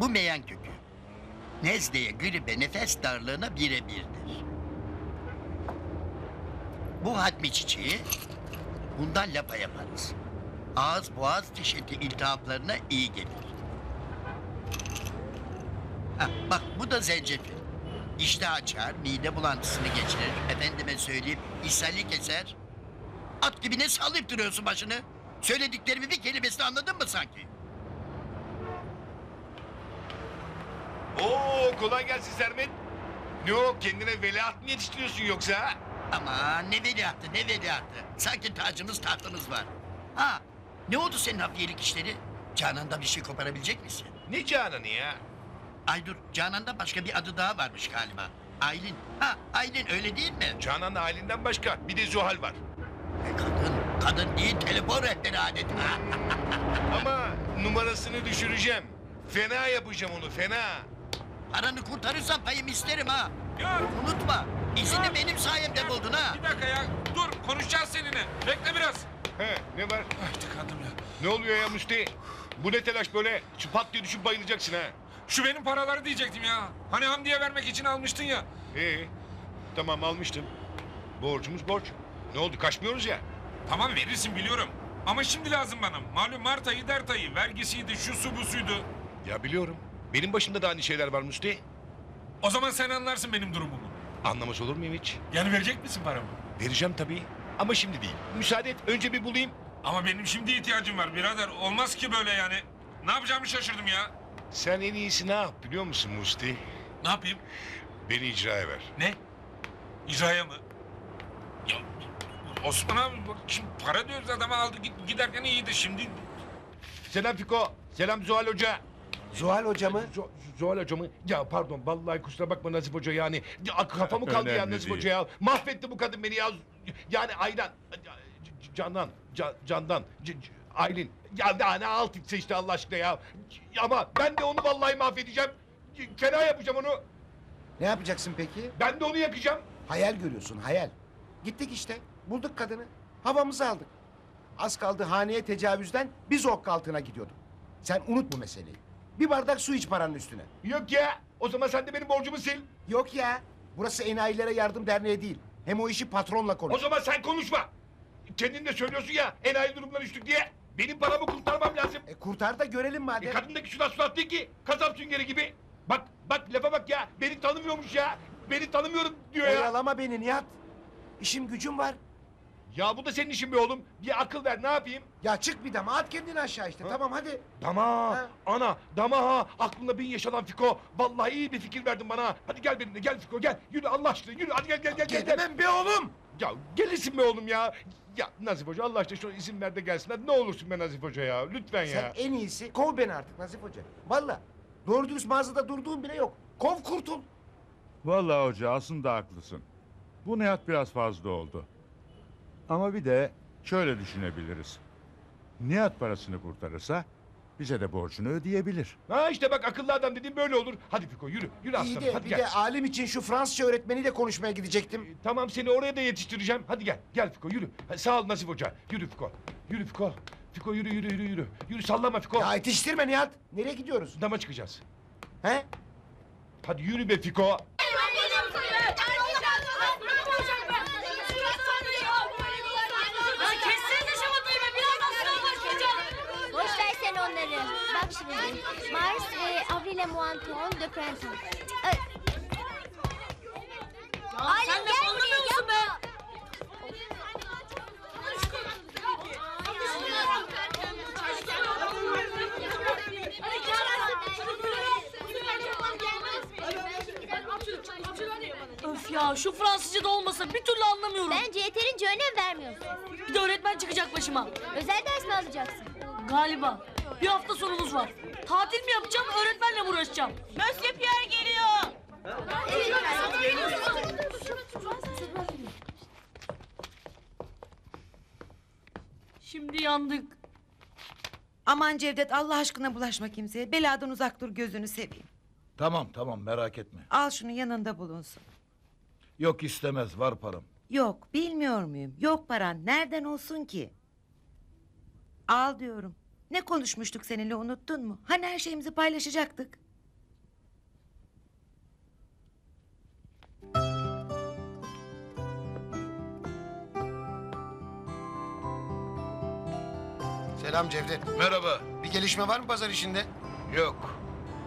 Bu meyan kökü. Nezleye, gribe, nefes darlığına birebirdir. Bu hatmi çiçeği bundan lapa yaparız. Ağız boğaz diş eti iltihaplarına iyi gelir. Ha, bak bu da zencefil. İştah açar, mide bulantısını geçirir. Efendime söyleyeyim, ishali keser. At gibi ne sallayıp duruyorsun başını? Söylediklerimi bir kelimesini anladın mı sanki? Oo kolay gelsin Sermet. Ne o kendine veliaht mı yetiştiriyorsun yoksa? Ama ne veliahtı ne veliahtı. Sanki tacımız tahtımız var. Ha ne oldu senin hafiyelik işleri? Canan'da bir şey koparabilecek misin? Ne Canan'ı ya? Ay dur Canan'da başka bir adı daha varmış galiba. Aylin. Ha Aylin öyle değil mi? Canan halinden başka bir de Zuhal var. E, kadın. Kadın değil telefon rehberi adeta. Ama numarasını düşüreceğim. Fena yapacağım onu fena. Paranı kurtarırsan payımı isterim ha. Ya Unutma. İzini benim sayemde buldun ha. bir dakika ya dur konuşacağız seninle. Bekle biraz. He ne var? Ay tıkandım ya. Ne oluyor ya Müsti? Bu ne telaş böyle? Şu pat diye düşüp bayılacaksın ha. Şu benim paraları diyecektim ya. Hani Hamdi'ye vermek için almıştın ya. Ee, tamam almıştım. Borcumuz borç. Ne oldu kaçmıyoruz ya. Tamam verirsin biliyorum. Ama şimdi lazım bana. Malum Mart ayı dert ayı. Vergisiydi şu su bu suydu. Ya biliyorum. Benim başımda da aynı şeyler var Müsti. O zaman sen anlarsın benim durumumu. Anlamaz olur muyum hiç? Yani verecek misin paramı? Vereceğim tabii. Ama şimdi değil. Müsaade et önce bir bulayım. Ama benim şimdi ihtiyacım var birader. Olmaz ki böyle yani. Ne yapacağımı şaşırdım ya. Sen en iyisi ne yap biliyor musun Musti? Ne yapayım? Beni icraya ver. Ne? İcraya mı? Ya Osman abi bak şimdi para diyoruz adama aldı git- giderken iyiydi şimdi. Selam Fiko. Selam Zuhal Hoca. Zuhal hocamı Zu- Zuhal Hoca mı? Ya pardon vallahi kusura bakma Nazif Hoca yani. Ya, kafamı kaldı ya Önemli Nazif değil. Hoca ya. Mahvetti bu kadın beni ya. Yani Aydan. C- Candan. Ca- Candan. C- C- Aylin. Ya daha ne alt etse işte Allah aşkına ya. C- Ama ben de onu vallahi mahvedeceğim. C- Fena yapacağım onu. ne yapacaksın peki? Ben de onu yakacağım. Hayal görüyorsun hayal. Gittik işte bulduk kadını havamızı aldık. Az kaldı haneye tecavüzden biz ok altına gidiyorduk. Sen unut bu meseleyi. Bir bardak su iç paranın üstüne. Yok ya. O zaman sen de benim borcumu sil. Yok ya burası enayilere yardım derneği değil. Hem o işi patronla O konuş. zaman sen konuşma. Kendin de söylüyorsun ya enayi durumdan düştük diye. Benim paramı kurtarmam lazım. E kurtar da görelim E, madem. kadındaki surat surat değil ki. Kasap süngeri gibi. Bak bak lafa bak ya. Beni tanımıyormuş ya. Beni tanımıyorum diyor ya. Oyalama beni Nihat. İşim gücüm var. Ya bu da senin işin be oğlum. Bir akıl ver ne yapayım? Ya çık bir dama at kendini aşağı işte. Tamam hadi. Dama. Ha. Ana. Dama ha. Aklında bin yaşanan Fiko. Vallahi iyi bir fikir verdin bana. Hadi gel benimle gel Fiko gel. Yürü Allah aşkına yürü. Hadi gel gel gel. gel, gel. Gelemem be oğlum. Ya gelirsin be oğlum ya. Ya Nazif Hoca Allah aşkına şuna izin ver de gelsin. Hadi ne olursun be Nazif Hoca ya. Lütfen ya. Sen en iyisi kov beni artık Nazif Hoca. Valla doğru dürüst mağazada durduğum bile yok. Kov kurtul. Vallahi hoca aslında haklısın. Bu Nihat biraz fazla oldu. Ama bir de şöyle düşünebiliriz. Nihat parasını kurtarırsa bize de borcunu ödeyebilir. Ha işte bak akıllı adam dediğim böyle olur. Hadi Fiko yürü. Yürü İyi aslanım de hadi bir gel. de alim için şu Fransızca öğretmeniyle konuşmaya gidecektim. Ee, Tamam seni oraya da yetiştireceğim. Hadi gel. Gel Fiko yürü. Ha, Sağ ol Nazif Hoca. Yürü Fiko. Yürü Fiko. Fiko yürü yürü yürü yürü. Yürü sallama Fiko. Ya yetiştirme Nihat. Nereye gidiyoruz? Dama çıkacağız. He? Hadi yürü be Fiko. Ya kessene şu motoru be birazdan sınav başlayacak. Boş ver sen onları. Bak şimdi. Mars ve Avril Muanton de Printemps. Ay. Aylin Sen de gel anlamıyor buraya musun yapma. be? Öf ya şu Fransızca da olmasa bir türlü anlamıyorum. Bence yeterince önem vermiyorsun. Bir de öğretmen çıkacak başıma. Özel ders mi alacaksın? Galiba. Bir hafta sonumuz var. Tatil mi yapacağım, öğretmenle mi uğraşacağım? Pierre geliyor. Şimdi yandık. Aman Cevdet Allah aşkına bulaşma kimseye. Beladan uzak dur gözünü seveyim. Tamam tamam merak etme. Al şunu yanında bulunsun. Yok istemez var param. Yok bilmiyor muyum? Yok paran nereden olsun ki? Al diyorum. Ne konuşmuştuk seninle unuttun mu? Hani her şeyimizi paylaşacaktık. Selam Cevdet. Merhaba. Bir gelişme var mı pazar işinde? Yok.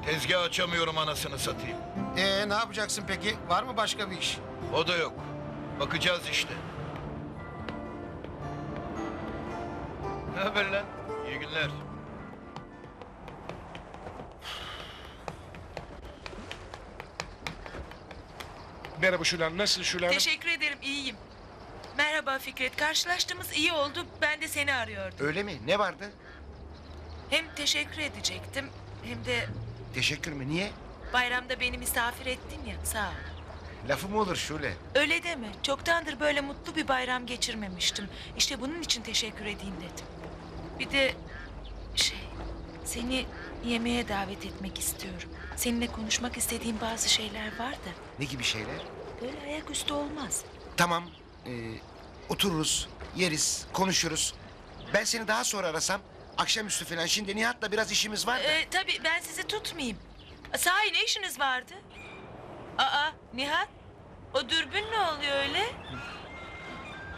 Tezgah açamıyorum anasını satayım. Ee ne yapacaksın peki? Var mı başka bir iş? O da yok. Bakacağız işte. Ne haber lan? Günler. Merhaba Şulan. Nasıl Şulan? Teşekkür ederim iyiyim. Merhaba Fikret. Karşılaştığımız iyi oldu. Ben de seni arıyordum. Öyle mi? Ne vardı? Hem teşekkür edecektim hem de Teşekkür mü? Niye? bayramda beni misafir ettin ya. Sağ ol. Lafı mı olur Şule? Öyle deme. Çoktandır böyle mutlu bir bayram geçirmemiştim. İşte bunun için teşekkür edeyim dedim. Bir de şey seni yemeğe davet etmek istiyorum. Seninle konuşmak istediğim bazı şeyler var da Ne gibi şeyler? böyle ayaküstü olmaz. Tamam. ee, otururuz, yeriz, konuşuruz. Ben seni daha sonra arasam akşamüstü falan. Şimdi Nihat'la biraz işimiz var da. Ee, tabii ben sizi tutmayayım. Sahi ne işiniz vardı? Aa Nihat o dürbün ne oluyor öyle?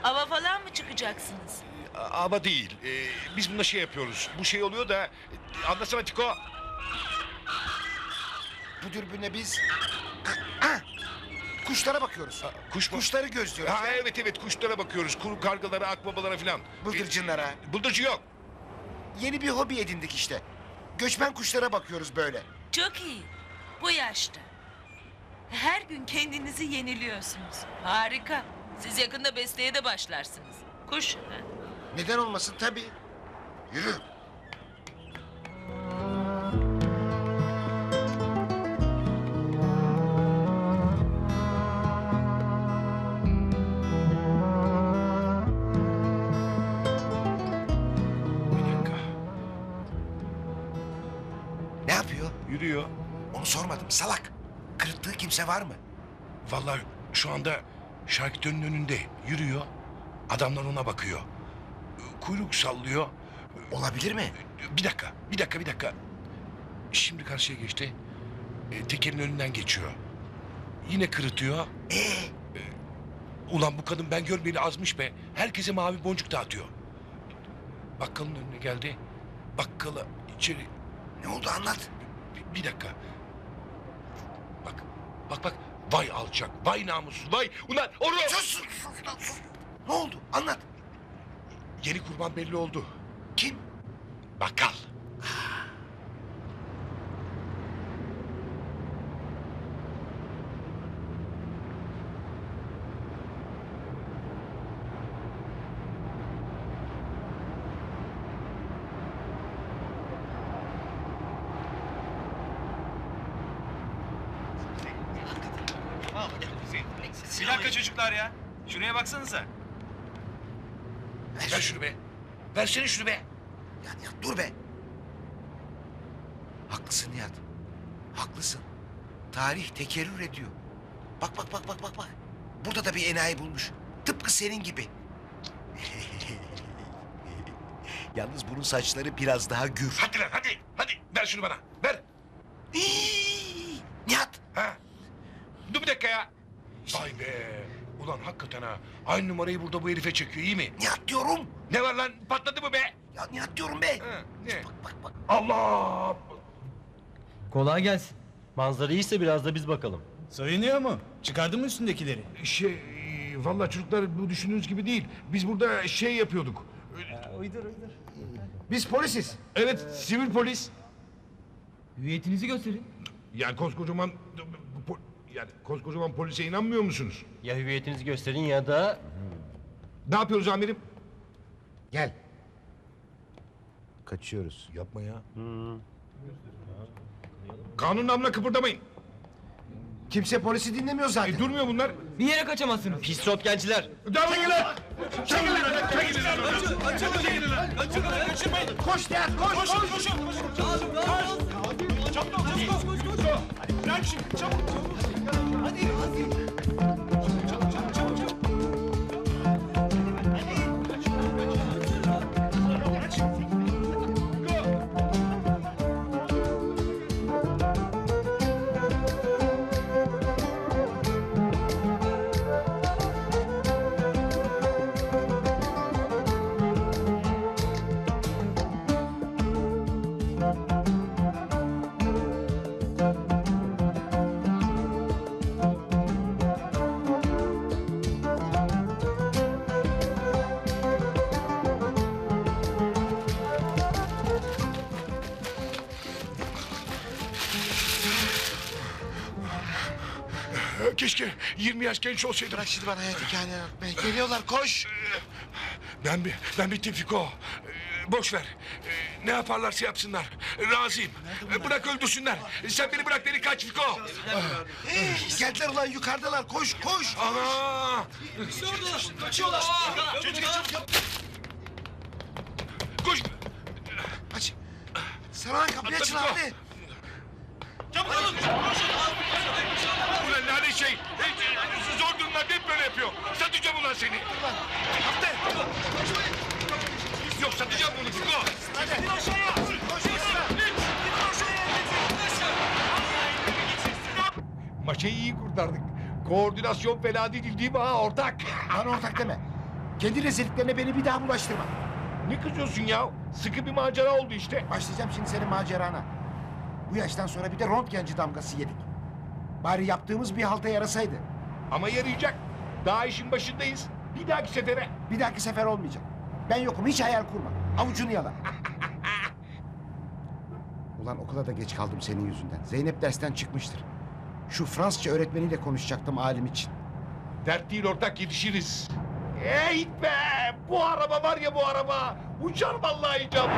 Ava falan mı çıkacaksınız? Ama değil. Ee, biz bunda şey yapıyoruz. Bu şey oluyor da... e, Anlasana Tiko. Bu dürbünle biz... Ah! Kuşlara bakıyoruz. Kuş mu? Kuşları gözlüyoruz. Ha evet evet kuşlara bakıyoruz. Kuru kargalara, akbabalara filan. Bıldırcınlara. Ee, Bıldırcın yok. Yeni bir hobi edindik işte. Göçmen kuşlara bakıyoruz böyle. Çok iyi. Bu yaşta. Her gün kendinizi yeniliyorsunuz. Harika. Siz yakında besteye de başlarsınız. Kuş. ha? Neden olmasın tabii. Yürü. Ne yapıyor? Yürüyor. Onu sormadım salak. Kırıttığı kimse var mı? Vallahi şu anda şarküterinin önünde yürüyor. Adamlar ona bakıyor. Kuyruk sallıyor. Olabilir mi? Bir dakika, bir dakika, bir dakika. Şimdi karşıya geçti. E, tekerin önünden geçiyor. Yine kırıtıyor. Ee, Ulan bu kadın ben görmeyeli azmış be. Herkese mavi boncuk dağıtıyor. Bakkalın önüne geldi. Bakkala içeri... ne oldu anlat. Bir, bir dakika. Bak, bak bak. Vay alçak, vay namussuz, vay... Ulan onu... Sus, sus, sus, sus. Ne oldu anlat. Yeni kurban belli oldu. Kim? Bakkal. Bir dakika çocuklar ya. Şuraya baksanıza. Ver şunu be. Versene şunu be. Ya Nihat dur be. Haklısın Nihat. Haklısın. Tarih tekerrür ediyor. Bak bak bak bak bak bak. Burada da bir enayi bulmuş. Tıpkı senin gibi. Yalnız bunun saçları biraz daha gür. Hadi lan hadi. Hadi ver şunu bana. Ver. Nihat Ha? Dur bir dakika ya. Vay be. Ulan hakikaten ha. Aynı numarayı burada bu herife çekiyor iyi mi? Nihat diyorum. Ne var lan patladı mı be? Ya Nihat diyorum be. Ha, ne? Bak bak bak. Allah! Kolay gelsin. Manzara iyiyse biraz da biz bakalım. Soyunuyor mu? Çıkardın mı üstündekileri? Şey, vallahi çocuklar bu düşündüğünüz gibi değil. Biz burada şey yapıyorduk. uydur uydur. Biz polisiz. Evet, sivil polis. Hüviyetinizi gösterin. Yani koskocaman... Yani koskocaman polise inanmıyor musunuz? Ya hüviyetinizi gösterin ya da... Ne yapıyoruz amirim? Gel. Kaçıyoruz. Yapma ya. Kanun namına kıpırdamayın. Kimse polisi dinlemiyor zaten. E, durmuyor bunlar. Bir yere kaçamazsınız. Pis rotgenciler. Çekilin lan! Çekilin lan! Çekilin lan! Koş Nihat koş. koş. Çabuk ol, çabuk ol. Hadi bırak şimdi, çabuk. Hadi, hadi. hadi. Keşke 20 yaş genç olsaydım. Bırak şimdi bana hayat hikayeni anlatmayı. Geliyorlar koş. Ben bir ben bittim Fiko. Boş ver. Ne yaparlarsa yapsınlar. Razıyım. Bırak öldürsünler. Sen beni bırak beni kaç Fiko. Geldiler ulan yukarıdalar koş koş. Ana! Koş! Aç. Saran kapıyı açın abi. Ulan lanet şey! Zor durumlarda hep böyle yapıyor. Satacağım ulan seni. Yok satacağım bunu Fiko. Maçı iyi kurtardık. Koordinasyon fena değil değil mi ha ortak? Lan ortak deme. Kendi rezilliklerine beni bir daha bulaştırma. Ne kızıyorsun ya? Sıkı bir macera oldu işte. Başlayacağım şimdi senin macerana. Bu yaştan sonra bir de röntgenci damgası yedik. Bari yaptığımız bir halta yarasaydı. Ama yarayacak. Daha işin başındayız. Bir dahaki sefere. Bir dahaki sefer olmayacak. Ben yokum hiç hayal kurma. Avucunu yala. Ulan okula da geç kaldım senin yüzünden. Zeynep dersten çıkmıştır. Şu Fransızca öğretmeniyle konuşacaktım alim için. Dert değil ortak yetişiriz. Ey be! Bu araba var ya bu araba. Uçar vallahi icabı.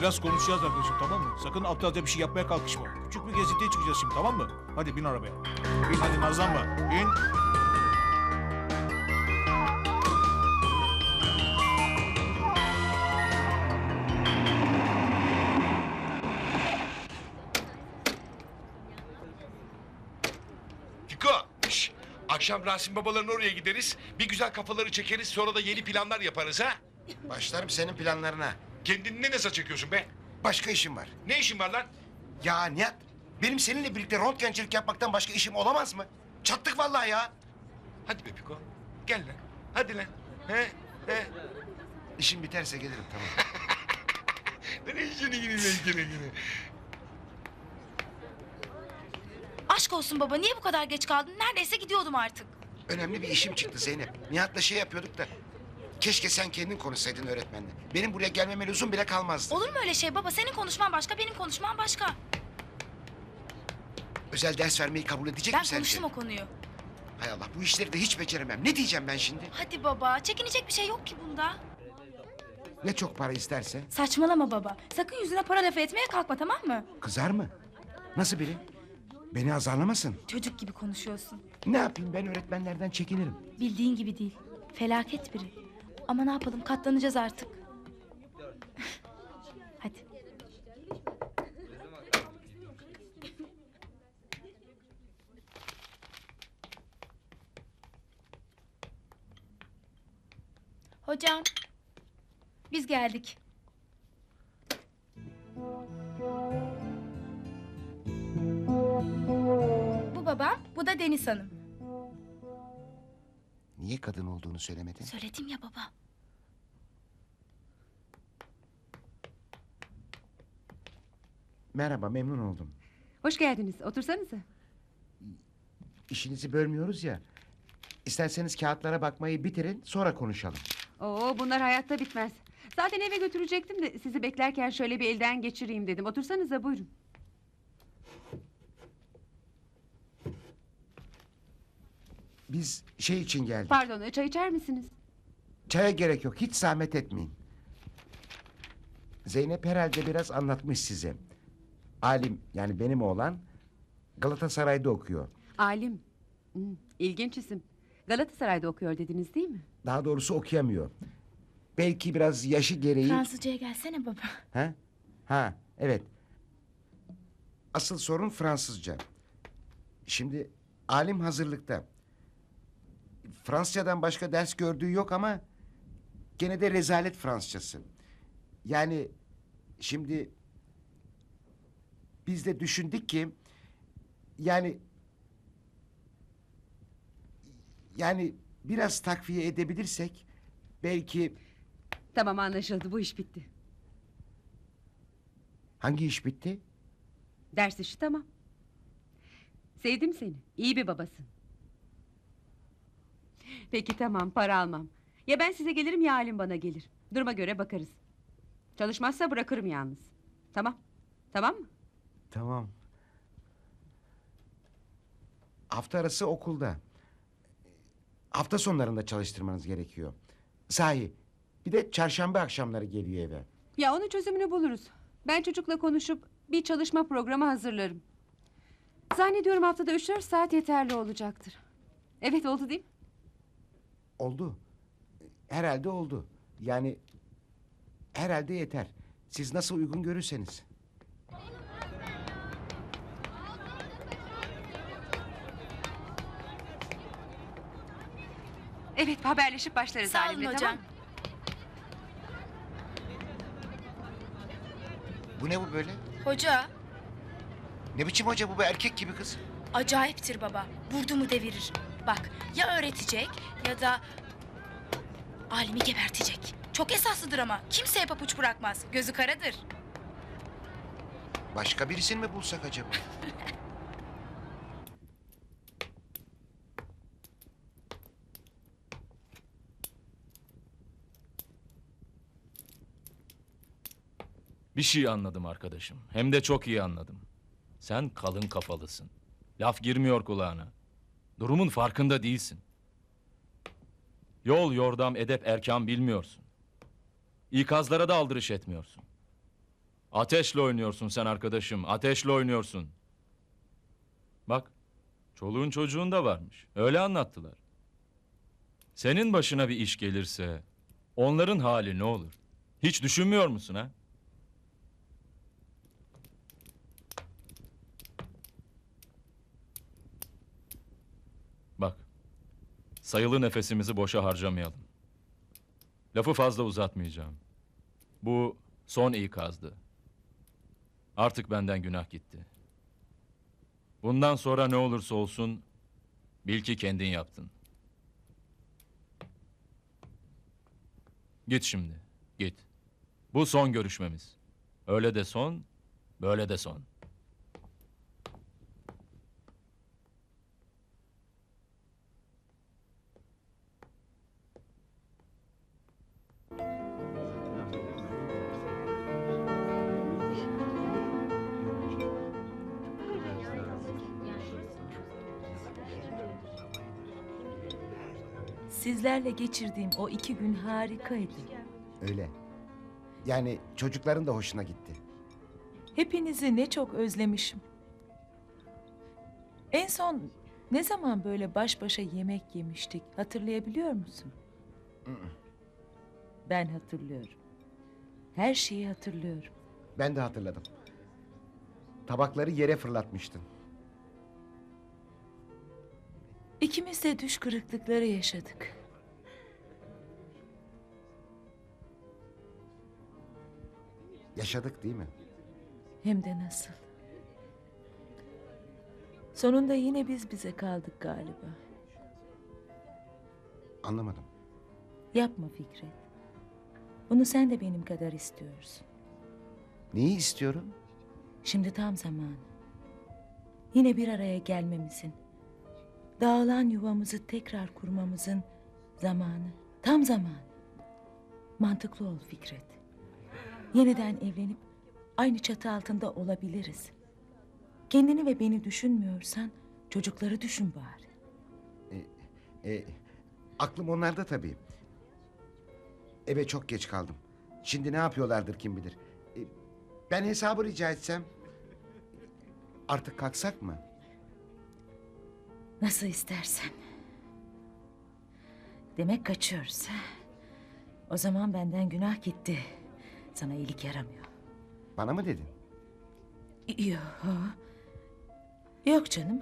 Biraz konuşacağız arkadaşım tamam mı? Sakın aptalca bir şey yapmaya kalkışma. Küçük bir gezintiye çıkacağız şimdi tamam mı? Hadi bin arabaya. Bin hadi nazlanma. Bin. Fiko! şş, Akşam Rasim babaların oraya gideriz. Bir güzel kafaları çekeriz. Sonra da yeni planlar yaparız ha. Başlarım senin planlarına. Kendini ne nasa çekiyorsun be? Başka işim var. Ne işin var lan? Ya Nihat, benim seninle birlikte röntgencilik yapmaktan başka işim olamaz mı? Çattık vallahi ya. Hadi be Fiko. Gel lan. Hadi lan. He? He? İşim biterse gelirim tamam. Ne işini yine yine yine. Aşk olsun baba niye bu kadar geç kaldın? Neredeyse gidiyordum artık. Önemli bir işim çıktı Zeynep. Nihat'la şey yapıyorduk da. Keşke sen kendin konuşsaydın öğretmenle. Benim buraya gelmeme lüzum bile kalmazdı. Olur mu öyle şey baba? Senin konuşman başka, benim konuşmam başka. Özel ders vermeyi kabul edecek Ben mi sence? konuştum o konuyu. Hay Allah bu işleri de hiç beceremem. Ne diyeceğim ben şimdi? Hadi baba, çekinecek bir şey yok ki bunda. Ne çok para isterse. Saçmalama baba. Sakın yüzüne para lafı etmeye kalkma tamam mı? Kızar mı? Nasıl biri? Beni azarlamasın. Çocuk gibi konuşuyorsun. Ne yapayım ben öğretmenlerden çekinirim. Bildiğin gibi değil. Felaket biri. Ama ne yapalım katlanacağız artık. Hadi. Hocam. Biz geldik. Bu babam, bu da Deniz Hanım. Niye kadın olduğunu söylemedin? Söyledim ya baba. Merhaba memnun oldum. Hoş geldiniz. Otursanıza. İşinizi bölmüyoruz ya. İsterseniz kağıtlara bakmayı bitirin sonra konuşalım. Oo bunlar hayatta bitmez. Zaten eve götürecektim de sizi beklerken şöyle bir elden geçireyim dedim. Otursanıza buyurun. Biz şey için geldik. Pardon çay içer misiniz? Çaya gerek yok hiç zahmet etmeyin. Zeynep herhalde biraz anlatmış size. Alim yani benim oğlan Galatasaray'da okuyor. Alim. Hı, ilginç isim. Galatasaray'da okuyor dediniz değil mi? Daha doğrusu okuyamıyor. Belki biraz yaşı gereği... Fransızcaya gelsene baba. Ha? Ha, evet. Asıl sorun Fransızca. Şimdi alim hazırlıkta. Fransızcadan başka ders gördüğü yok ama gene de rezalet Fransızcası. Yani şimdi biz de düşündük ki yani Yani biraz takviye edebilirsek belki Tamam anlaşıldı bu iş bitti. hangi iş bitti? Ders işi tamam. Sevdim seni. İyi bir babasın. Peki tamam para almam. Ya ben size gelirim ya Halim bana gelir. Duruma göre bakarız. Çalışmazsa bırakırım yalnız. Tamam. Tamam mı? Tamam. Hafta arası okulda. Hafta sonlarında çalıştırmanız gerekiyor. Sahi bir de çarşamba akşamları geliyor eve. Ya onun çözümünü buluruz. Ben çocukla konuşup bir çalışma programı hazırlarım. Zannediyorum haftada üç dört saat yeterli olacaktır. Evet oldu değil mi? Oldu. Herhalde oldu. Yani herhalde yeter. Siz nasıl uygun görürseniz. Evet haberleşip başlarız Sağ olun Halim'le, hocam. tamam mı? Bu ne bu böyle? Hoca Ne biçim hoca bu? Bu erkek gibi kız. acayiptir baba. Vurdu mu devirir. Bak ya öğretecek ya da alimi gebertecek. Çok esaslıdır ama. Kimseye papuç bırakmaz. Gözü karadır. Başka birisini mi bulsak acaba? Bir şey anladım arkadaşım. Hem de çok iyi anladım. Sen kalın kafalısın. Laf girmiyor kulağına. Durumun farkında değilsin. Yol, yordam, edep, erkan bilmiyorsun. İkazlara da aldırış etmiyorsun. Ateşle oynuyorsun sen arkadaşım, ateşle oynuyorsun. Bak, çoluğun çocuğun da varmış. Öyle anlattılar. Senin başına bir iş gelirse, onların hali ne olur? Hiç düşünmüyor musun ha? Bak, sayılı nefesimizi boşa harcamayalım. Lafı fazla uzatmayacağım. Bu son ikazdı. Artık benden günah gitti. Bundan sonra ne olursa olsun bil ki kendin yaptın. Git şimdi, git. Bu son görüşmemiz. Öyle de son, böyle de son. Sizlerle geçirdiğim o iki gün harikaydı. Öyle. Yani çocukların da hoşuna gitti. Hepinizi ne çok özlemişim. En son ne zaman böyle baş başa yemek yemiştik hatırlayabiliyor musun? Ben hatırlıyorum. Her şeyi hatırlıyorum. Ben de hatırladım. Tabakları yere fırlatmıştın. İkimiz de düş kırıklıkları yaşadık. Yaşadık değil mi? Hem de nasıl. Sonunda yine biz bize kaldık galiba. Anlamadım. Yapma Fikret. Bunu sen de benim kadar istiyorsun. Neyi istiyorum? Şimdi tam zamanı. Yine bir araya gelmemizin, dağılan yuvamızı tekrar kurmamızın zamanı, tam zamanı. Mantıklı ol Fikret. Yeniden evlenip aynı çatı altında olabiliriz. Kendini ve beni düşünmüyorsan çocukları düşün bari. E, aklım onlarda tabii. Eve çok geç kaldım. Şimdi ne yapıyorlardır kim bilir. E, ben hesabı rica etsem. Artık kalksak mı? Nasıl istersen. Demek kaçıyoruz. O zaman benden günah gitti. Sana iyilik yaramıyor. Bana mı dedin? Yok. Yok canım.